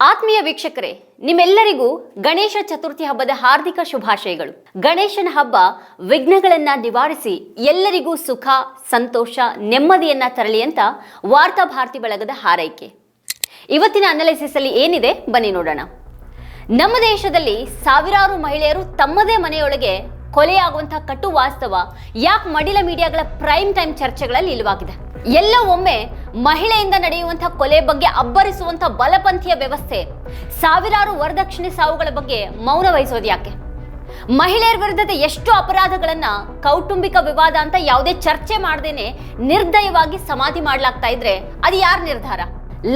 ಆತ್ಮೀಯ ವೀಕ್ಷಕರೇ, ನಿಮ್ಮೆಲ್ಲರಿಗೂ ಗಣೇಶ ಚತುರ್ಥಿ ಹಬ್ಬದ ಹಾರ್ದಿಕ ಶುಭಾಶಯಗಳು. ಗಣೇಶನ ಹಬ್ಬ ವಿಘ್ನಗಳನ್ನ ನಿವಾರಿಸಿ ಎಲ್ಲರಿಗೂ ಸುಖ, ಸಂತೋಷ, ನೆಮ್ಮದಿಯನ್ನ ತರಲಿ ಅಂತ ವಾರ್ತಾ ಭಾರತಿ ಬಳಗದ ಹಾರೈಕೆ. ಇವತ್ತಿನ ಅನಾಲಿಸಿಸ್ ಅಲ್ಲಿ ಏನಿದೆ? ಬನ್ನಿ ನೋಡೋಣ. ನಮ್ಮ ದೇಶದಲ್ಲಿ ಸಾವಿರಾರು ಮಹಿಳೆಯರು ತಮ್ಮದೇ ಮನೆಯೊಳಗೆ ಕೊಲೆಯಾಗುವಂತಹ ಕಟ್ಟು ವಾಸ್ತವ ಯಾಕೆ ಮಡಿಲ ಮೀಡಿಯಾಗಳ ಪ್ರೈಮ್ ಟೈಮ್ ಚರ್ಚೆಗಳಲ್ಲಿ ಇಲ್ಲವಾಗಿದೆ. ಎಲ್ಲ ಒಮ್ಮೆ ಮಹಿಳೆಯಿಂದ ನಡೆಯುವಂತಹ ಕೊಲೆ ಬಗ್ಗೆ ಅಬ್ಬರಿಸುವಂತಹ ಬಲಪಂಥೀಯ ವ್ಯವಸ್ಥೆ. ಸಾವಿರಾರು ವರದಕ್ಷಿಣೆ ಸಾವುಗಳ ಬಗ್ಗೆ ಮೌನ ವಹಿಸೋದು ಯಾಕೆ? ಮಹಿಳೆಯರ ವಿರುದ್ಧದ ಎಷ್ಟು ಅಪರಾಧಗಳನ್ನ ಕೌಟುಂಬಿಕ ವಿವಾದ ಅಂತ ಯಾವುದೇ ಚರ್ಚೆ ಮಾಡದೇನೆ ನಿರ್ದಯವಾಗಿ ಸಮಾಧಿ ಮಾಡಲಾಗ್ತಾ ಇದ್ರೆ ಅದು ಯಾರ ನಿರ್ಧಾರ?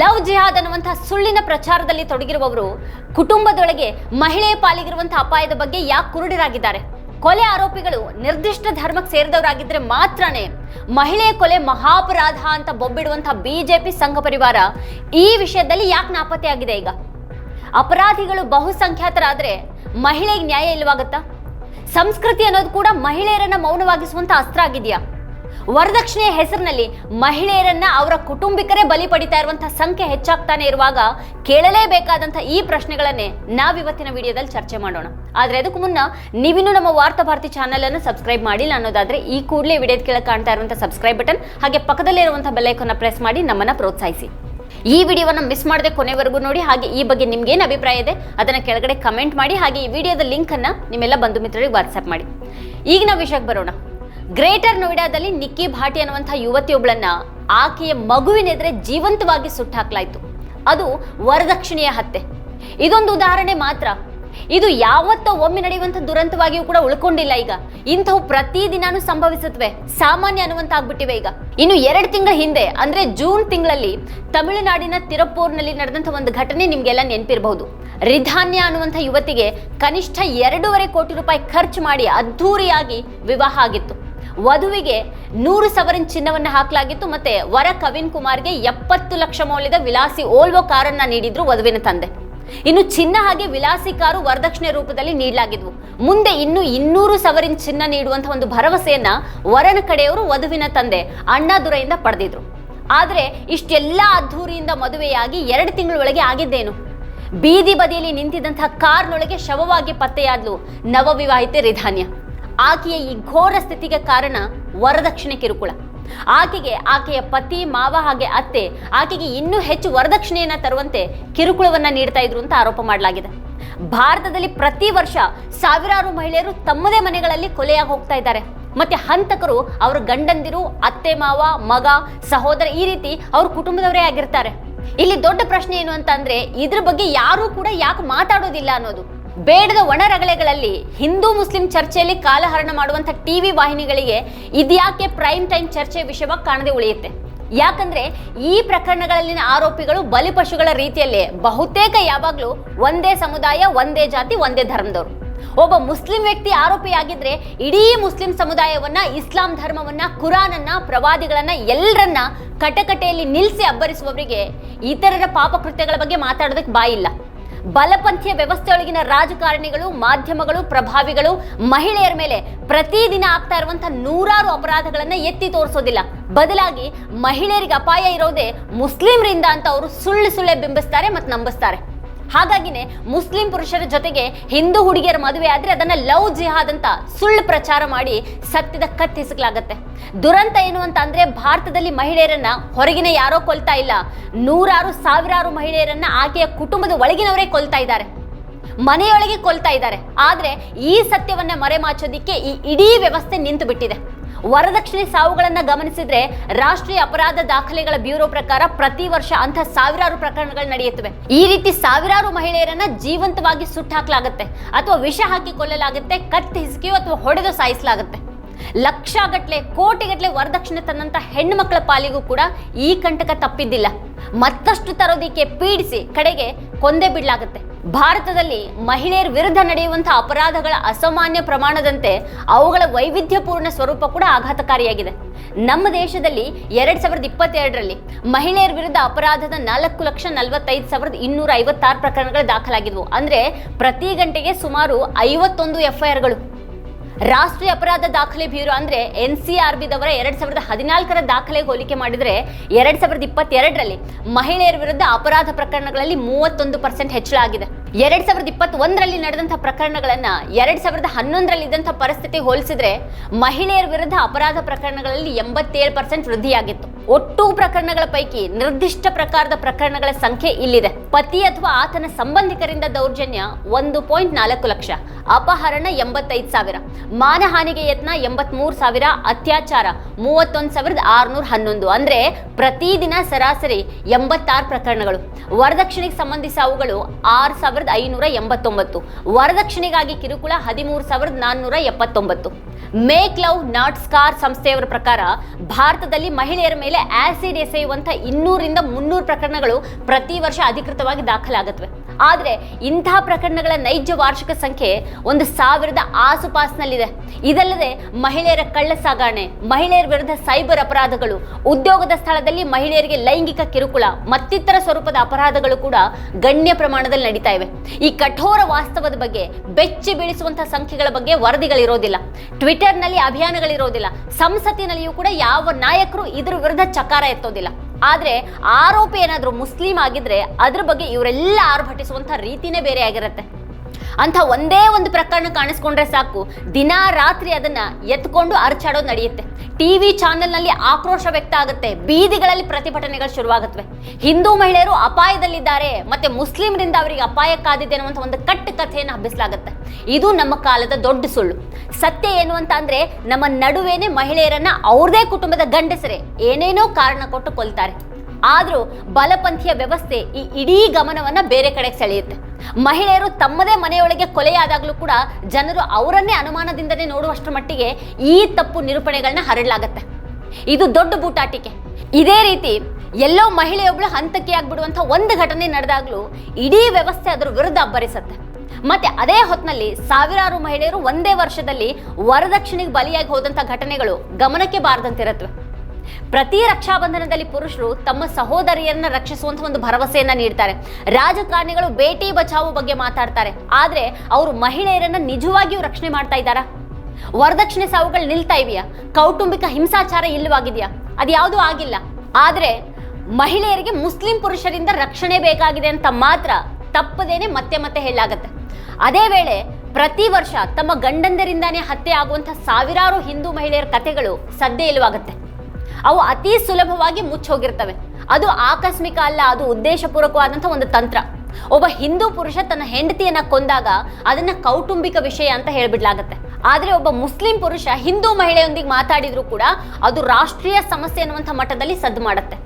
ಲವ್ ಜಿಹಾದ್ ಅನ್ನುವಂತಹ ಸುಳ್ಳಿನ ಪ್ರಚಾರದಲ್ಲಿ ತೊಡಗಿರುವವರು ಕುಟುಂಬದೊಳಗೆ ಮಹಿಳೆಯ ಪಾಲಿಗಿರುವಂತಹ ಅಪಾಯದ ಬಗ್ಗೆ ಯಾಕೆ ಕುರುಡರಾಗಿದ್ದಾರೆ? ಕೊಲೆ ಆರೋಪಿಗಳು ನಿರ್ದಿಷ್ಟ ಧರ್ಮಕ್ಕೆ ಸೇರಿದವರಾಗಿದ್ರೆ ಮಾತ್ರನೇ ಮಹಿಳೆಯ ಕೊಲೆ ಮಹಾಪರಾಧ ಅಂತ ಬೊಬ್ಬಿಡುವಂತಹ ಬಿಜೆಪಿ ಸಂಘ ಪರಿವಾರ ಈ ವಿಷಯದಲ್ಲಿ ಯಾಕೆ ನಾಪತ್ತೆಯಾಗಿದೆ ಈಗ? ಅಪರಾಧಿಗಳು ಬಹುಸಂಖ್ಯಾತರಾದ್ರೆ ಮಹಿಳೆಗೆ ನ್ಯಾಯ ಇಲ್ಲವಾಗತ್ತಾ? ಸಂಸ್ಕೃತಿ ಅನ್ನೋದು ಕೂಡ ಮಹಿಳೆಯರನ್ನ ಮೌನವಾಗಿಸುವಂತ ಅಸ್ತ್ರ ಆಗಿದೆಯಾ? ವರದಕ್ಷಿಣೆಯ ಹೆಸರಿನಲ್ಲಿ ಮಹಿಳೆಯರನ್ನ ಅವರ ಕುಟುಂಬಿಕರೇ ಬಲಿ ಪಡಿತಾ ಇರುವಂತಹ ಸಂಖ್ಯೆ ಹೆಚ್ಚಾಗ್ತಾನೆ ಇರುವಾಗ ಕೇಳಲೇಬೇಕಾದಂತಹ ಈ ಪ್ರಶ್ನೆಗಳನ್ನೇ ನಾವಿವತ್ತಿನ ವಿಡಿಯೋದಲ್ಲಿ ಚರ್ಚೆ ಮಾಡೋಣ. ಆದ್ರೆ ಅದಕ್ಕೂ ಮುನ್ನ ನೀವಿನ್ನೂ ನಮ್ಮ ವಾರ್ತಾ ಭಾರತಿ ಚಾನೆಲ್ ಅನ್ನು ಸಬ್ಸ್ಕ್ರೈಬ್ ಮಾಡಿಲ್ಲ ಅನ್ನೋದಾದ್ರೆ ಈ ಕೂಡಲೇ ವಿಡಿಯೋದ ಕೆಳಗೆ ಕಾಣ್ತಾ ಇರುವಂತಹ ಸಬ್ಸ್ಕ್ರೈಬ್ ಬಟನ್, ಹಾಗೆ ಪಕ್ಕದಲ್ಲೇ ಇರುವಂತಹ ಬೆಲ್ಲೈಕನ್ನ ಪ್ರೆಸ್ ಮಾಡಿ ನಮ್ಮನ್ನ ಪ್ರೋತ್ಸಾಹಿಸಿ. ಈ ವಿಡಿಯೋವನ್ನು ಮಿಸ್ ಮಾಡದೆ ಕೊನೆವರೆಗೂ ನೋಡಿ, ಹಾಗೆ ಈ ಬಗ್ಗೆ ನಿಮ್ಗೇನು ಅಭಿಪ್ರಾಯ ಇದೆ ಅದನ್ನ ಕೆಳಗಡೆ ಕಮೆಂಟ್ ಮಾಡಿ, ಹಾಗೆ ಈ ವಿಡಿಯೋದ ಲಿಂಕ್ ಅನ್ನ ನಿಮ್ಮೆಲ್ಲ ಬಂಧು ಮಿತ್ರರಿಗೆ ವಾಟ್ಸ್ಆಪ್ ಮಾಡಿ. ಈಗಿನ ವಿಷಯಕ್ಕೆ ಬರೋಣ. ಗ್ರೇಟರ್ ನೋಯ್ಡಾದಲ್ಲಿ ನಿಕ್ಕಿ ಭಾಟಿ ಅನ್ನುವಂಥ ಯುವತಿಯೊಬ್ಬಳನ್ನ ಆಕೆಯ ಮಗುವಿನೆದುರೆ ಜೀವಂತವಾಗಿ ಸುಟ್ಟಾಕ್ಲಾಯ್ತು. ಅದು ವರದಕ್ಷಿಣೆಯ ಹತ್ಯೆ. ಇದೊಂದು ಉದಾಹರಣೆ ಮಾತ್ರ. ಇದು ಯಾವತ್ತೋ ಒಮ್ಮೆ ನಡೆಯುವಂಥ ದುರಂತವಾಗಿಯೂ ಕೂಡ ಉಳ್ಕೊಂಡಿಲ್ಲ ಈಗ. ಇಂಥವು ಪ್ರತಿದಿನಾನು ಸಂಭವಿಸುತ್ತವೆ. ಸಾಮಾನ್ಯ ಅನ್ನುವಂತ ಆಗ್ಬಿಟ್ಟಿವೆ ಈಗ. ಇನ್ನು ಎರಡು ತಿಂಗಳ ಹಿಂದೆ, ಅಂದ್ರೆ ಜೂನ್ ತಿಂಗಳಲ್ಲಿ ತಮಿಳುನಾಡಿನ ತಿರುಪೂರ್ನಲ್ಲಿ ನಡೆದಂಥ ಒಂದು ಘಟನೆ ನಿಮ್ಗೆಲ್ಲ ನೆನಪಿರಬಹುದು. ರಿಧಾನ್ಯ ಅನ್ನುವಂಥ ಯುವತಿಗೆ ಕನಿಷ್ಠ ಎರಡೂವರೆ ಕೋಟಿ ರೂಪಾಯಿ ಖರ್ಚು ಮಾಡಿ ಅದ್ಧೂರಿಯಾಗಿ ವಿವಾಹ ಆಗಿತ್ತು. ವಧುವಿಗೆ ನೂರು ಸವರಿನ ಚಿನ್ನವನ್ನು ಹಾಕಲಾಗಿತ್ತು ಮತ್ತೆ ವರ ಕವಿನ್ ಕುಮಾರ್ಗೆ ಎಪ್ಪತ್ತು ಲಕ್ಷ ಮೌಲ್ಯದ ವಿಲಾಸಿ ಓಲ್ವೋ ಕಾರನ್ನ ನೀಡಿದ್ರು ವಧುವಿನ ತಂದೆ. ಇನ್ನು ಚಿನ್ನ ಹಾಗೆ ವಿಲಾಸಿ ಕಾರು ವರದಕ್ಷಿಣೆ ರೂಪದಲ್ಲಿ ನೀಡಲಾಗಿದ್ವು. ಮುಂದೆ ಇನ್ನು ಇನ್ನೂರು ಸವರಿನ ಚಿನ್ನ ನೀಡುವಂತ ಒಂದು ಭರವಸೆಯನ್ನ ವರನ ಕಡೆಯವರು ವಧುವಿನ ತಂದೆ ಅಣ್ಣಾದುರೈಯಿಂದ ಪಡೆದಿದ್ರು. ಆದರೆ ಇಷ್ಟೆಲ್ಲ ಅದ್ಧೂರಿಯಿಂದ ಮದುವೆಯಾಗಿ ಎರಡು ತಿಂಗಳೊಳಗೆ ಆಗಿದ್ದೇನು? ಬೀದಿ ಬದಿಯಲ್ಲಿ ನಿಂತಿದ್ದಂತಹ ಕಾರ್ನೊಳಗೆ ಶವವಾಗಿ ಪತ್ತೆಯಾದ್ಲು ನವವಿವಾಹಿತೆ ರಿಧಾನ್ಯ. ಆಕೆಯ ಈ ಘೋರ ಸ್ಥಿತಿಗೆ ಕಾರಣ ವರದಕ್ಷಿಣೆ ಕಿರುಕುಳ ಆಕೆಗೆ, ಆಕೆಯ ಪತಿ, ಮಾವ ಹಾಗೆ ಅತ್ತೆ, ಆಕೆಗೆ ಇನ್ನೂ ಹೆಚ್ಚು ವರದಕ್ಷಿಣೆಯನ್ನ ತರುವಂತೆ ಕಿರುಕುಳವನ್ನ ನೀಡ್ತಾ ಇದ್ರು ಅಂತ ಆರೋಪ ಮಾಡಲಾಗಿದೆ. ಭಾರತದಲ್ಲಿ ಪ್ರತಿ ವರ್ಷ ಸಾವಿರಾರು ಮಹಿಳೆಯರು ತಮ್ಮದೇ ಮನೆಗಳಲ್ಲಿ ಕೊಲೆಯಾಗಿ ಹೋಗ್ತಾ ಇದ್ದಾರೆ. ಮತ್ತೆ ಹಂತಕರು ಅವರ ಗಂಡಂದಿರು, ಅತ್ತೆ, ಮಾವ, ಮಗ, ಸಹೋದರ ಈ ರೀತಿ ಅವ್ರ ಕುಟುಂಬದವರೇ ಆಗಿರ್ತಾರೆ. ಇಲ್ಲಿ ದೊಡ್ಡ ಪ್ರಶ್ನೆ ಏನು ಅಂತ ಅಂದ್ರೆ ಇದ್ರ ಬಗ್ಗೆ ಯಾರೂ ಕೂಡ ಯಾಕೆ ಮಾತಾಡೋದಿಲ್ಲ ಅನ್ನೋದು. ಬೇಡದ ಒಣರಗಳೆಗಳಲ್ಲಿ ಹಿಂದೂ ಮುಸ್ಲಿಂ ಚರ್ಚೆಯಲ್ಲಿ ಕಾಲಹರಣ ಮಾಡುವಂಥ ಟಿವಿ ವಾಹಿನಿಗಳಿಗೆ ಇದ್ಯಾಕೆ ಪ್ರೈಮ್ ಟೈಮ್ ಚರ್ಚೆ ವಿಷಯವಾಗಿ ಕಾಣದೆ ಉಳಿಯುತ್ತೆ? ಯಾಕಂದ್ರೆ ಈ ಪ್ರಕರಣಗಳಲ್ಲಿನ ಆರೋಪಿಗಳು ಬಲಿಪಶುಗಳ ರೀತಿಯಲ್ಲೇ ಬಹುತೇಕ ಯಾವಾಗಲೂ ಒಂದೇ ಸಮುದಾಯ, ಒಂದೇ ಜಾತಿ, ಒಂದೇ ಧರ್ಮದವರು. ಒಬ್ಬ ಮುಸ್ಲಿಂ ವ್ಯಕ್ತಿ ಆರೋಪಿಯಾಗಿದ್ರೆ ಇಡೀ ಮುಸ್ಲಿಂ ಸಮುದಾಯವನ್ನ, ಇಸ್ಲಾಂ ಧರ್ಮವನ್ನ, ಕುರಾನನ್ನ, ಪ್ರವಾದಿಗಳನ್ನ ಎಲ್ಲರನ್ನ ಕಟಕಟೆಯಲ್ಲಿ ನಿಲ್ಲಿಸಿ ಅಬ್ಬರಿಸುವವರಿಗೆ ಇತರರ ಪಾಪಕೃತ್ಯಗಳ ಬಗ್ಗೆ ಮಾತಾಡೋದಕ್ಕೆ ಬಾಯಿಲ್ಲ. ಬಲಪಂಥೀಯ ವ್ಯವಸ್ಥೆಯೊಳಗಿನ ರಾಜಕಾರಣಿಗಳು, ಮಾಧ್ಯಮಗಳು, ಪ್ರಭಾವಿಗಳು, ಮಹಿಳೆಯರ ಮೇಲೆ ಪ್ರತಿದಿನ ಆಗ್ತಾ ಇರುವಂತಹ ನೂರಾರು ಅಪರಾಧಗಳನ್ನ ಎತ್ತಿ ತೋರಿಸೋದಿಲ್ಲ. ಬದಲಾಗಿ ಮಹಿಳೆಯರಿಗೆ ಅಪಾಯ ಇರೋದೇ ಮುಸ್ಲಿಮರಿಂದ ಅಂತ ಅವರು ಸುಳ್ಳು ಸುಳ್ಳೆ ಬಿಂಬಿಸ್ತಾರೆ ಮತ್ತು ನಂಬಿಸ್ತಾರೆ. ಹಾಗಾಗಿನೇ ಮುಸ್ಲಿಂ ಪುರುಷರ ಜೊತೆಗೆ ಹಿಂದೂ ಹುಡುಗಿಯರ ಮದುವೆ ಆದರೆ ಅದನ್ನು ಲವ್ ಜಿಹಾದ್ ಅಂತ ಸುಳ್ಳು ಪ್ರಚಾರ ಮಾಡಿ ಸತ್ಯದ ಕತ್ತಿಸಲಾಗತ್ತೆ ದುರಂತ ಏನು ಅಂತ ಅಂದ್ರೆ ಭಾರತದಲ್ಲಿ ಮಹಿಳೆಯರನ್ನ ಹೊರಗಿನ ಯಾರೋ ಕೊಲ್ತಾ ಇಲ್ಲ. ನೂರಾರು, ಸಾವಿರಾರು ಮಹಿಳೆಯರನ್ನ ಆಕೆಯ ಕುಟುಂಬದ ಒಳಗಿನವರೇ ಕೊಲ್ತಾ ಇದ್ದಾರೆ. ಮನೆಯೊಳಗೆ ಕೊಲ್ತಾ ಇದ್ದಾರೆ. ಆದರೆ ಈ ಸತ್ಯವನ್ನ ಮರೆಮಾಚೋದಿಕ್ಕೆ ಈ ಇಡೀ ವ್ಯವಸ್ಥೆ ನಿಂತು ಬಿಟ್ಟಿದೆ ವರದಕ್ಷಿಣೆ ಸಾವುಗಳನ್ನ ಗಮನಿಸಿದ್ರೆ ರಾಷ್ಟ್ರೀಯ ಅಪರಾಧ ದಾಖಲೆಗಳ ಬ್ಯೂರೋ ಪ್ರಕಾರ ಪ್ರತಿ ವರ್ಷ ಅಂತ ಸಾವಿರಾರು ಪ್ರಕರಣಗಳು ನಡೆಯುತ್ತವೆ. ಈ ರೀತಿ ಸಾವಿರಾರು ಮಹಿಳೆಯರನ್ನ ಜೀವಂತವಾಗಿ ಸುಟ್ಟಾಕ್ಲಾಗತ್ತೆ ಅಥವಾ ವಿಷ ಹಾಕಿ ಕೊಲ್ಲಲಾಗುತ್ತೆ, ಕತ್ತಿ ಹಿಸುಕಿಯೋ ಅಥವಾ ಹೊಡೆದು ಸಾಯಿಸಲಾಗುತ್ತೆ. ಲಕ್ಷಗಟ್ಲೆ ಕೋಟಿಗಟ್ಟಲೆ ವರದಕ್ಷಿಣೆ ತಂದಂತ ಹೆಣ್ಣು ಮಕ್ಕಳ ಪಾಲಿಗೂ ಕೂಡ ಈ ಕಂಟಕ ತಪ್ಪಿದ್ದಿಲ್ಲ. ಮತ್ತಷ್ಟು ತರೋದಿಕ್ಕೆ ಪೀಡಿಸಿ ಕಡೆಗೆ ಕೊಂದೇ ಬಿಡ್ಲಾಗುತ್ತೆ. ಭಾರತದಲ್ಲಿ ಮಹಿಳೆಯರ ವಿರುದ್ಧ ನಡೆಯುವಂತಹ ಅಪರಾಧಗಳ ಅಸಾಮಾನ್ಯ ಪ್ರಮಾಣದಂತೆ ಅವುಗಳ ವೈವಿಧ್ಯಪೂರ್ಣ ಸ್ವರೂಪ ಕೂಡ ಆಘಾತಕಾರಿಯಾಗಿದೆ. ನಮ್ಮ ದೇಶದಲ್ಲಿ ಎರಡ್ ಸಾವಿರದ ಇಪ್ಪತ್ತೆರಡರಲ್ಲಿ ಮಹಿಳೆಯರ ವಿರುದ್ಧ ಅಪರಾಧದ ನಾಲ್ಕು ಲಕ್ಷ ನಲವತ್ತೈದು ಸಾವಿರದ ಇನ್ನೂರ ಐವತ್ತಾರು ಪ್ರಕರಣಗಳು ದಾಖಲಾಗಿದ್ವು. ಅಂದರೆ ಪ್ರತಿ ಗಂಟೆಗೆ ಸುಮಾರು ಐವತ್ತೊಂದು ಎಫ್ಐಆರ್ಗಳು ರಾಷ್ಟ್ರೀಯ ಅಪರಾಧ ದಾಖಲೆ ಬ್ಯೂರೋ ಅಂದ್ರೆ ಎನ್ ಸಿ ಆರ್ ಬಿದವರ ಎರಡ್ ಸಾವಿರದ ಹದಿನಾಲ್ಕರ ದಾಖಲೆ ಹೋಲಿಕೆ ಮಾಡಿದ್ರೆ ಎರಡ್ ಸಾವಿರದ ಇಪ್ಪತ್ತೆರಡರಲ್ಲಿ ಮಹಿಳೆಯರ ವಿರುದ್ಧ ಅಪರಾಧ ಪ್ರಕರಣಗಳಲ್ಲಿ ಮೂವತ್ತೊಂದು ಪರ್ಸೆಂಟ್ ಹೆಚ್ಚಳ ಆಗಿದೆ. ಎರಡ್ ಸಾವಿರದ ಇಪ್ಪತ್ತೊಂದರಲ್ಲಿ ನಡೆದಂತಹ ಪ್ರಕರಣಗಳನ್ನ ಎರಡ್ ಸಾವಿರದ ಹನ್ನೊಂದರಲ್ಲಿ ಇದ್ದಂತಹ ಪರಿಸ್ಥಿತಿ ಹೋಲಿಸಿದ್ರೆ ಮಹಿಳೆಯರ ವಿರುದ್ಧ ಅಪರಾಧ ಪ್ರಕರಣಗಳಲ್ಲಿ ಎಂಬತ್ತೇಳು ಪರ್ಸೆಂಟ್ ವೃದ್ಧಿಯಾಗಿತ್ತು. ಒಟ್ಟು ಪ್ರಕರಣಗಳ ಪೈಕಿ ನಿರ್ದಿಷ್ಟ ಪ್ರಕಾರದ ಪ್ರಕರಣಗಳ ಸಂಖ್ಯೆ ಇಲ್ಲಿದೆ. ಪತಿ ಅಥವಾ ಆತನ ಸಂಬಂಧಿಕರಿಂದ ದೌರ್ಜನ್ಯ ಒಂದು ಪಾಯಿಂಟ್ ನಾಲ್ಕು ಲಕ್ಷ, ಅಪಹರಣ ಎಂಬತ್ತೈದು ಸಾವಿರ, ಮಾನಹಾನಿಗೆ ಯತ್ನ ಎಂಬತ್ಮೂರು ಸಾವಿರ, ಅತ್ಯಾಚಾರ ಮೂವತ್ತೊಂದು ಸಾವಿರದ ಆರುನೂರ ಹನ್ನೊಂದು. ಅಂದ್ರೆ ಪ್ರತಿದಿನ ಸರಾಸರಿ ಎಂಬತ್ತಾರು ಪ್ರಕರಣಗಳು. ವರದಕ್ಷಿಣೆಗೆ ಸಂಬಂಧಿಸಿ ಅವುಗಳು ಆರು ಸಾವಿರದ ಐನೂರ ಎಂಬತ್ತೊಂಬತ್ತು. ವರದಕ್ಷಿಣೆಗಾಗಿ ಕಿರುಕುಳ ಹದಿಮೂರು ಸಾವಿರದ ನಾನ್ನೂರ ಎಪ್ಪತ್ತೊಂಬತ್ತು. ಮೇಕ್ ಲವ್ ನಾಟ್ ಸ್ಕಾರ್ ಸಂಸ್ಥೆಯವರ ಪ್ರಕಾರ ಭಾರತದಲ್ಲಿ ಮಹಿಳೆಯರ ಮೇಲೆ ಆಸಿಡ್ ಎಸೆಯುವಂತಹ ಇನ್ನೂರಿಂದ ಮುನ್ನೂರು ಪ್ರಕರಣಗಳು ಪ್ರತಿ ವರ್ಷ ಅಧಿಕೃತವಾಗಿ ದಾಖಲಾಗುತ್ತವೆ. ಆದರೆ ಇಂತಹ ಪ್ರಕರಣಗಳ ನೈಜ ವಾರ್ಷಿಕ ಸಂಖ್ಯೆ ಒಂದು ಸಾವಿರದ ಆಸುಪಾಸಿನಲ್ಲಿದೆ. ಇದಲ್ಲದೆ ಮಹಿಳೆಯರ ಕಳ್ಳ ಸಾಗಣೆ ಮಹಿಳೆಯರ ವಿರುದ್ಧ ಸೈಬರ್ ಅಪರಾಧಗಳು, ಉದ್ಯೋಗದ ಸ್ಥಳದಲ್ಲಿ ಮಹಿಳೆಯರಿಗೆ ಲೈಂಗಿಕ ಕಿರುಕುಳ, ಮತ್ತಿತರ ಸ್ವರೂಪದ ಅಪರಾಧಗಳು ಕೂಡ ಗಣ್ಯ ಪ್ರಮಾಣದಲ್ಲಿ ನಡೀತಾ ಇವೆ. ಈ ಕಠೋರ ವಾಸ್ತವದ ಬಗ್ಗೆ, ಬೆಚ್ಚಿ ಬೀಳಿಸುವಂತಹ ಸಂಖ್ಯೆಗಳ ಬಗ್ಗೆ ವರದಿಗಳಿರೋದಿಲ್ಲ. ಟ್ವಿಟರ್ನಲ್ಲಿ ಅಭಿಯಾನಗಳಿರೋದಿಲ್ಲ. ಸಂಸತ್ತಿನಲ್ಲಿಯೂ ಕೂಡ ಯಾವ ನಾಯಕರು ಇದರ ವಿರುದ್ಧ ಚಕಾರ ಎತ್ತೋದಿಲ್ಲ. ಆದ್ರೆ ಆರೋಪಿ ಏನಾದರೂ ಮುಸ್ಲಿಂ ಆಗಿದ್ರೆ ಅದ್ರ ಬಗ್ಗೆ ಇವರೆಲ್ಲ ಆರ್ಭಟಿಸುವಂಥ ರೀತಿನೇ ಬೇರೆ ಆಗಿರುತ್ತೆ. ಅಂತ ಒಂದೇ ಒಂದು ಪ್ರಕರಣ ಕಾಣಿಸ್ಕೊಂಡ್ರೆ ಸಾಕು. ದಿನಾ ರಾತ್ರಿ ಅದನ್ನ ಎತ್ಕೊಂಡು ಅರ್ಚಾಡೋದು ನಡೆಯುತ್ತೆ. ಟಿವಿ ಚಾನೆಲ್ನಲ್ಲಿ ಆಕ್ರೋಶ ವ್ಯಕ್ತ ಆಗುತ್ತೆ. ಬೀದಿಗಳಲ್ಲಿ ಪ್ರತಿಭಟನೆಗಳು ಶುರುವಾಗುತ್ತವೆ. ಹಿಂದೂ ಮಹಿಳೆಯರು ಅಪಾಯದಲ್ಲಿದ್ದಾರೆ. ಮತ್ತೆ ಮುಸ್ಲಿಮರಿಂದ ಅವರಿಗೆ ಅಪಾಯ ಕಾದಿದೆ ಅನ್ನುವಂಥ ಒಂದು ಕಟ್ಟು ಕಥೆಯನ್ನು ಹಬ್ಬಿಸಲಾಗುತ್ತೆ. ಇದು ನಮ್ಮ ಕಾಲದ ದೊಡ್ಡ ಸುಳ್ಳು. ಸತ್ಯ ಏನು ಅಂತ ಅಂದ್ರೆ ನಮ್ಮ ನಡುವೆನೆ ಮಹಿಳೆಯರನ್ನ ಅವ್ರದೇ ಕುಟುಂಬದ ಗಂಡಸರೇ ಏನೇನೋ ಕಾರಣ ಕೊಟ್ಟು ಕೊಲ್ತಾರೆ. ಆದ್ರೂ ಬಲಪಂಥೀಯ ವ್ಯವಸ್ಥೆ ಈ ಇಡೀ ಗಮನವನ್ನ ಬೇರೆ ಕಡೆಗೆ ಸೆಳೆಯುತ್ತೆ. ಮಹಿಳೆಯರು ತಮ್ಮದೇ ಮನೆಯೊಳಗೆ ಕೊಲೆಯಾದಾಗಲೂ ಕೂಡ ಜನರು ಅವರನ್ನೇ ಅನುಮಾನದಿಂದನೇ ನೋಡುವಷ್ಟರ ಮಟ್ಟಿಗೆ ಈ ತಪ್ಪು ನಿರೂಪಣೆಗಳನ್ನ ಹರಡಲಾಗತ್ತೆ. ಇದು ದೊಡ್ಡ ಬೂಟಾಟಿಕೆ. ಇದೇ ರೀತಿ ಎಲ್ಲೋ ಮಹಿಳೆಯೊಬ್ಬಳು ಹಂತಕ್ಕೆ ಆಗ್ಬಿಡುವಂಥ ಒಂದು ಘಟನೆ ನಡೆದಾಗಲೂ ಇಡೀ ವ್ಯವಸ್ಥೆ ಅದರ ವಿರುದ್ಧ ಅಬ್ಬರಿಸತ್ತೆ. ಮತ್ತೆ ಅದೇ ಹೊತ್ತಿನಲ್ಲಿ ಸಾವಿರಾರು ಮಹಿಳೆಯರು ಒಂದೇ ವರ್ಷದಲ್ಲಿ ವರದಕ್ಷಿಣೆಗೆ ಬಲಿಯಾಗಿ ಹೋದಂಥ ಘಟನೆಗಳು ಗಮನಕ್ಕೆ ಬಾರದಂತಿರತ್ವೆ. ಪ್ರತಿ ರಕ್ಷಾಬಂಧನದಲ್ಲಿ ಪುರುಷರು ತಮ್ಮ ಸಹೋದರಿಯರನ್ನ ರಕ್ಷಿಸುವಂತ ಒಂದು ಭರವಸೆಯನ್ನ ನೀಡ್ತಾರೆ. ರಾಜಕಾರಣಿಗಳು ಬೇಟಿ ಬಚಾವು ಬಗ್ಗೆ ಮಾತಾಡ್ತಾರೆ. ಆದ್ರೆ ಅವರು ಮಹಿಳೆಯರನ್ನ ನಿಜವಾಗಿಯೂ ರಕ್ಷಣೆ ಮಾಡ್ತಾ ಇದ್ದಾರಾ? ವರದಕ್ಷಿಣೆ ಸಾವುಗಳು ನಿಲ್ತಾ ಇವೆಯಾ? ಕೌಟುಂಬಿಕ ಹಿಂಸಾಚಾರ ಇಲ್ಲವಾಗಿದೆಯಾ? ಅದ್ಯಾವುದೂ ಆಗಿಲ್ಲ. ಆದ್ರೆ ಮಹಿಳೆಯರಿಗೆ ಮುಸ್ಲಿಂ ಪುರುಷರಿಂದ ರಕ್ಷಣೆ ಬೇಕಾಗಿದೆ ಅಂತ ಮಾತ್ರ ತಪ್ಪದೇನೆ ಮತ್ತೆ ಮತ್ತೆ ಹೇಳಲಾಗತ್ತೆ. ಅದೇ ವೇಳೆ ಪ್ರತಿ ವರ್ಷ ತಮ್ಮ ಗಂಡಂದರಿಂದಾನೇ ಹತ್ಯೆ ಆಗುವಂಥ ಸಾವಿರಾರು ಹಿಂದೂ ಮಹಿಳೆಯರ ಕಥೆಗಳು ಸದ್ದೇ ಇಲ್ಲವಾಗತ್ತೆ. ಅವು ಅತಿ ಸುಲಭವಾಗಿ ಮುಚ್ಚೋಗಿರ್ತವೆ. ಅದು ಆಕಸ್ಮಿಕ ಅಲ್ಲ, ಅದು ಉದ್ದೇಶಪೂರ್ವಕವಾದಂಥ ಒಂದು ತಂತ್ರ. ಒಬ್ಬ ಹಿಂದೂ ಪುರುಷ ತನ್ನ ಹೆಂಡತಿಯನ್ನ ಕೊಂದಾಗ ಅದನ್ನ ಕೌಟುಂಬಿಕ ವಿಷಯ ಅಂತ ಹೇಳ್ಬಿಡ್ಲಾಗತ್ತೆ. ಆದ್ರೆ ಒಬ್ಬ ಮುಸ್ಲಿಂ ಪುರುಷ ಹಿಂದೂ ಮಹಿಳೆಯೊಂದಿಗೆ ಮಾತಾಡಿದ್ರು ಕೂಡ ಅದು ರಾಷ್ಟ್ರೀಯ ಸಮಸ್ಯೆ ಅನ್ನುವಂಥ ಮಟ್ಟದಲ್ಲಿ ಸದ್ದು ಮಾಡುತ್ತೆ.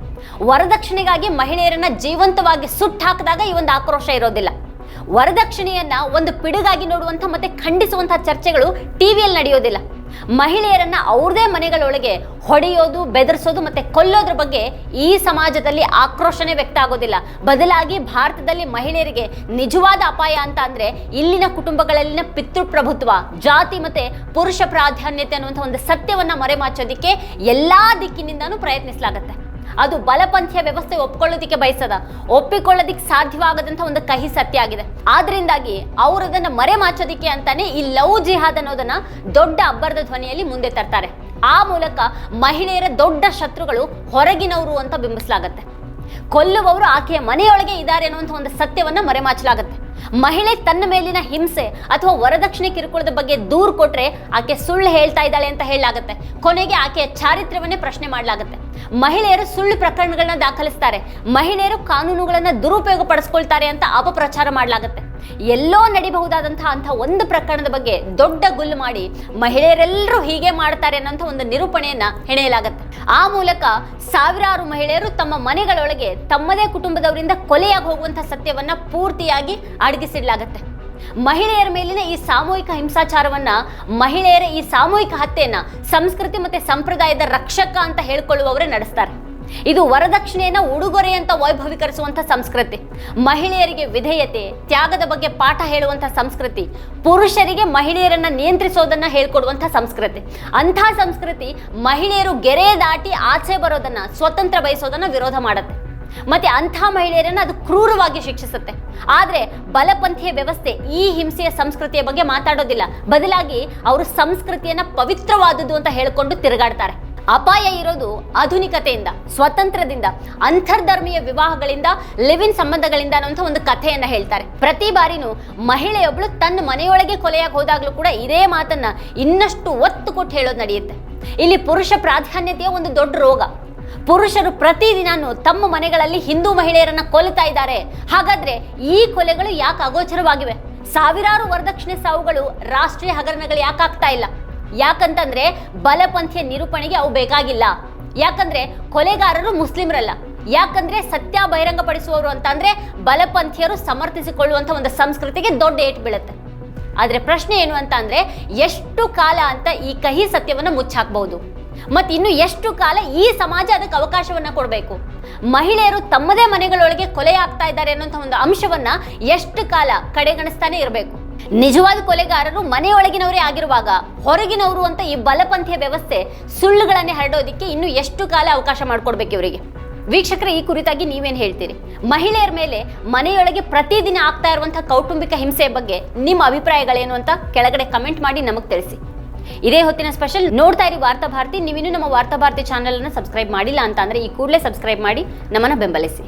ವರದಕ್ಷಿಣೆಗಾಗಿ ಮಹಿಳೆಯರನ್ನ ಜೀವಂತವಾಗಿ ಸುಟ್ಟು ಹಾಕಿದಾಗ ಈ ಒಂದು ಆಕ್ರೋಶ ಇರೋದಿಲ್ಲ. ವರದಕ್ಷಿಣೆಯನ್ನ ಒಂದು ಪಿಡುಗಾಗಿ ನೋಡುವಂಥ ಮತ್ತೆ ಖಂಡಿಸುವಂಥ ಚರ್ಚೆಗಳು ಟಿವಿಯಲ್ಲಿ ನಡೆಯೋದಿಲ್ಲ. ಮಹಿಳೆಯರನ್ನ ಅವ್ರದೇ ಮನೆಗಳೊಳಗೆ ಹೊಡೆಯೋದು, ಬೆದರಿಸೋದು ಮತ್ತೆ ಕೊಲ್ಲೋದ್ರ ಬಗ್ಗೆ ಈ ಸಮಾಜದಲ್ಲಿ ಆಕ್ರೋಶನೇ ವ್ಯಕ್ತ ಆಗೋದಿಲ್ಲ. ಬದಲಾಗಿ ಭಾರತದಲ್ಲಿ ಮಹಿಳೆಯರಿಗೆ ನಿಜವಾದ ಅಪಾಯ ಅಂತ ಅಂದ್ರೆ ಇಲ್ಲಿನ ಕುಟುಂಬಗಳಲ್ಲಿನ ಪಿತೃಪ್ರಭುತ್ವ, ಜಾತಿ ಮತ್ತೆ ಪುರುಷ ಪ್ರಾಧಾನ್ಯತೆ ಅನ್ನುವಂಥ ಒಂದು ಸತ್ಯವನ್ನ ಮರೆಮಾಚೋದಿಕ್ಕೆ ಎಲ್ಲಾ ದಿಕ್ಕಿನಿಂದನೂ ಪ್ರಯತ್ನಿಸಲಾಗತ್ತೆ. ಅದು ಬಲಪಂಥೀಯ ವ್ಯವಸ್ಥೆ ಒಪ್ಕೊಳ್ಳೋದಿಕ್ಕೆ ಬಯಸದ. ಒಪ್ಪಿಕೊಳ್ಳೋದಿಕ್ಕೆ ಸಾಧ್ಯವಾಗದಂತ ಒಂದು ಕಹಿ ಸತ್ಯ ಆಗಿದೆ. ಆದ್ರಿಂದಾಗಿ ಅವರು ಅದನ್ನ ಮರೆಮಾಚೋದಿಕ್ಕೆ ಅಂತಾನೆ ಈ ಲವ್ ಜಿಹಾದ್ ಅನ್ನೋದನ್ನ ದೊಡ್ಡ ಅಬ್ಬರದ ಧ್ವನಿಯಲ್ಲಿ ಮುಂದೆ ತರ್ತಾರೆ. ಆ ಮೂಲಕ ಮಹಿಳೆಯರ ದೊಡ್ಡ ಶತ್ರುಗಳು ಹೊರಗಿನವರು ಅಂತ ಬಿಂಬಿಸಲಾಗತ್ತೆ. ಕೊಲ್ಲುವವರು ಆಕೆಯ ಮನೆಯೊಳಗೆ ಇದ್ದಾರೆ ಅನ್ನುವಂಥ ಒಂದು ಸತ್ಯವನ್ನ ಮರೆಮಾಚಲಾಗತ್ತೆ ಮಹಿಳೆ ತನ್ನ ಮೇಲಿನ ಹಿಂಸೆ ಅಥವಾ ವರದಕ್ಷಿಣೆ ಕಿರುಕುಳದ ಬಗ್ಗೆ ದೂರು ಕೊಟ್ರೆ ಆಕೆ ಸುಳ್ಳು ಹೇಳ್ತಾ ಇದ್ದಾಳೆ ಅಂತ ಹೇಳಲಾಗುತ್ತೆ. ಕೊನೆಗೆ ಆಕೆಯ ಚಾರಿತ್ರ್ಯವನ್ನೇ ಪ್ರಶ್ನೆ ಮಾಡಲಾಗುತ್ತೆ. ಮಹಿಳೆಯರು ಸುಳ್ಳು ಪ್ರಕರಣಗಳನ್ನ ದಾಖಲಿಸ್ತಾರೆ. ಮಹಿಳೆಯರು ಕಾನೂನುಗಳನ್ನ ದುರುಪಯೋಗ ಪಡಿಸ್ಕೊಳ್ತಾರೆ ಅಂತ ಅಪಪ್ರಚಾರ ಮಾಡಲಾಗತ್ತೆ. ಎಲ್ಲೋ ನಡಿಬಹುದಾದಂತಹ ಅಂತ ಒಂದು ಪ್ರಕರಣದ ಬಗ್ಗೆ ದೊಡ್ಡ ಗುಲ್ಲು ಮಾಡಿ ಮಹಿಳೆಯರೆಲ್ಲರೂ ಹೀಗೆ ಮಾಡ್ತಾರೆ ಅನ್ನೋಂಥ ಒಂದು ನಿರೂಪಣೆಯನ್ನ ಹೆಣೆಯಲಾಗತ್ತೆ. ಆ ಮೂಲಕ ಸಾವಿರಾರು ಮಹಿಳೆಯರು ತಮ್ಮ ಮನೆಗಳೊಳಗೆ ತಮ್ಮದೇ ಕುಟುಂಬದವರಿಂದ ಕೊಲೆಯಾಗಿ ಹೋಗುವಂಥ ಸತ್ಯವನ್ನ ಪೂರ್ತಿಯಾಗಿ ಅಡಗಿಸಿಡ್ಲಾಗತ್ತೆ. ಮಹಿಳೆಯರ ಮೇಲಿನ ಈ ಸಾಮೂಹಿಕ ಹಿಂಸಾಚಾರವನ್ನ ಮಹಿಳೆಯರ ಈ ಸಾಮೂಹಿಕ ಹತ್ಯೆಯನ್ನ ಸಂಸ್ಕೃತಿ ಮತ್ತೆ ಸಂಪ್ರದಾಯದ ರಕ್ಷಕ ಅಂತ ಹೇಳ್ಕೊಳ್ಳುವವರೇ ನಡೆಸ್ತಾರೆ. ಇದು ವರದಕ್ಷಿಣೆಯನ್ನ ಉಡುಗೊರೆ ಅಂತ ವೈಭವೀಕರಿಸುವಂಥ ಸಂಸ್ಕೃತಿ. ಮಹಿಳೆಯರಿಗೆ ವಿಧೇಯತೆ, ತ್ಯಾಗದ ಬಗ್ಗೆ ಪಾಠ ಹೇಳುವಂಥ ಸಂಸ್ಕೃತಿ, ಪುರುಷರಿಗೆ ಮಹಿಳೆಯರನ್ನ ನಿಯಂತ್ರಿಸೋದನ್ನ ಹೇಳ್ಕೊಡುವಂಥ ಸಂಸ್ಕೃತಿ. ಅಂಥ ಸಂಸ್ಕೃತಿ ಮಹಿಳೆಯರು ಗೆರೆ ದಾಟಿ ಆಚೆ ಬರೋದನ್ನ, ಸ್ವತಂತ್ರ ಬಯಸೋದನ್ನ ವಿರೋಧ ಮಾಡುತ್ತೆ. ಮತ್ತೆ ಅಂಥ ಮಹಿಳೆಯರನ್ನು ಅದು ಕ್ರೂರವಾಗಿ ಶಿಕ್ಷಿಸುತ್ತೆ. ಆದರೆ ಬಲಪಂಥೀಯ ವ್ಯವಸ್ಥೆ ಈ ಹಿಂಸೆಯ ಸಂಸ್ಕೃತಿಯ ಬಗ್ಗೆ ಮಾತಾಡೋದಿಲ್ಲ. ಬದಲಾಗಿ ಅವರು ಸಂಸ್ಕೃತಿಯನ್ನ ಪವಿತ್ರವಾದದ್ದು ಅಂತ ಹೇಳಿಕೊಂಡು ತಿರುಗಾಡ್ತಾರೆ. ಅಪಾಯ ಇರೋದು ಆಧುನಿಕತೆಯಿಂದ ಸ್ವತಂತ್ರದಿಂದ ಅಂತರ್ಧರ್ಮೀಯ ವಿವಾಹಗಳಿಂದ ಲಿವಿನ್ ಸಂಬಂಧಗಳಿಂದ ಅನ್ನುವಂಥ ಒಂದು ಕಥೆಯನ್ನ ಹೇಳ್ತಾರೆ. ಪ್ರತಿ ಬಾರಿನೂ ಮಹಿಳೆಯೊಬ್ಳು ತನ್ನ ಮನೆಯೊಳಗೆ ಕೊಲೆಯಾಗಿ ಹೋದಾಗ್ಲೂ ಕೂಡ ಇದೇ ಮಾತನ್ನ ಇನ್ನಷ್ಟು ಒತ್ತು ಕೊಟ್ಟು ಹೇಳೋದು ನಡೆಯುತ್ತೆ. ಇಲ್ಲಿ ಪುರುಷ ಪ್ರಾಧಾನ್ಯತೆಯ ಒಂದು ದೊಡ್ಡ ರೋಗ. ಪುರುಷರು ಪ್ರತಿದಿನಾನು ತಮ್ಮ ಮನೆಗಳಲ್ಲಿ ಹಿಂದೂ ಮಹಿಳೆಯರನ್ನ ಕೊಲ್ತಾ ಇದ್ದಾರೆ. ಹಾಗಾದ್ರೆ ಈ ಕೊಲೆಗಳು ಯಾಕೆ ಅಗೋಚರವಾಗಿವೆ? ಸಾವಿರಾರು ವರದಕ್ಷಿಣೆ ಸಾವುಗಳು ರಾಷ್ಟ್ರೀಯ ಹಗರಣಗಳು ಯಾಕಾಗ್ತಾ ಇಲ್ಲ? ಯಾಕಂತಂದ್ರೆ ಬಲಪಂಥೀಯ ನಿರೂಪಣೆಗೆ ಅವು ಬೇಕಾಗಿಲ್ಲ. ಯಾಕಂದ್ರೆ ಕೊಲೆಗಾರರು ಮುಸ್ಲಿಮರಲ್ಲ. ಯಾಕಂದ್ರೆ ಸತ್ಯ ಬಹಿರಂಗಪಡಿಸುವವರು ಅಂತ ಅಂದ್ರೆ ಬಲಪಂಥೀಯರು ಸಮರ್ಥಿಸಿಕೊಳ್ಳುವಂತ ಒಂದು ಸಂಸ್ಕೃತಿಗೆ ದೊಡ್ಡ ಏಟು ಬೀಳುತ್ತೆ. ಆದ್ರೆ ಪ್ರಶ್ನೆ ಏನು ಅಂತ ಅಂದ್ರೆ ಎಷ್ಟು ಕಾಲ ಅಂತ ಈ ಕಹಿ ಸತ್ಯವನ್ನು ಮುಚ್ಚಾಕ್ಬಹುದು ಮತ್ತು ಇನ್ನು ಎಷ್ಟು ಕಾಲ ಈ ಸಮಾಜ ಅದಕ್ಕೆ ಅವಕಾಶವನ್ನ ಕೊಡಬೇಕು. ಮಹಿಳೆಯರು ತಮ್ಮದೇ ಮನೆಗಳೊಳಗೆ ಕೊಲೆ ಆಗ್ತಾ ಇದ್ದಾರೆ ಅನ್ನೋಂಥ ಒಂದು ಅಂಶವನ್ನ ಎಷ್ಟು ಕಾಲ ಕಡೆಗಣಿಸ್ತಾನೆ ಇರಬೇಕು. ನಿಜವಾದ ಕೊಲೆಗಾರರು ಮನೆಯೊಳಗಿನವರೇ ಆಗಿರುವಾಗ ಹೊರಗಿನವರು ಅಂತ ಈ ಬಲಪಂಥೀಯ ವ್ಯವಸ್ಥೆ ಸುಳ್ಳುಗಳನ್ನೇ ಹರಡೋದಿಕ್ಕೆ ಇನ್ನು ಎಷ್ಟು ಕಾಲ ಅವಕಾಶ ಮಾಡಿಕೊಡ್ಬೇಕು ಇವರಿಗೆ? ವೀಕ್ಷಕರೇ, ಈ ಕುರಿತಾಗಿ ನೀವೇನು ಹೇಳ್ತೀರಿ? ಮಹಿಳೆಯರ ಮೇಲೆ ಮನೆಯೊಳಗೆ ಪ್ರತಿದಿನ ಆಗ್ತಾ ಇರುವಂತಹ ಕೌಟುಂಬಿಕ ಹಿಂಸೆ ಬಗ್ಗೆ ನಿಮ್ಮ ಅಭಿಪ್ರಾಯಗಳೇನು ಅಂತ ಕೆಳಗಡೆ ಕಮೆಂಟ್ ಮಾಡಿ ನಮಗೆ ತಿಳಿಸಿ. ಇದೇ ಹೊತ್ತಿನ ಸ್ಪೆಷಲ್ ನೋಡ್ತಾ ಇರಿ ವಾರ್ತಾ ಭಾರತಿ. ನೀವಿನ್ನೂ ನಮ್ಮ ವಾರ್ತಾ ಭಾರತಿ ಚಾನಲನ್ನು ಸಬ್ಸ್ಕ್ರೈಬ್ ಮಾಡಿಲ್ಲ ಅಂತ ಈ ಕೂಡಲೇ ಸಬ್ಸ್ಕ್ರೈಬ್ ಮಾಡಿ ನಮ್ಮನ್ನ ಬೆಂಬಲಿಸಿ.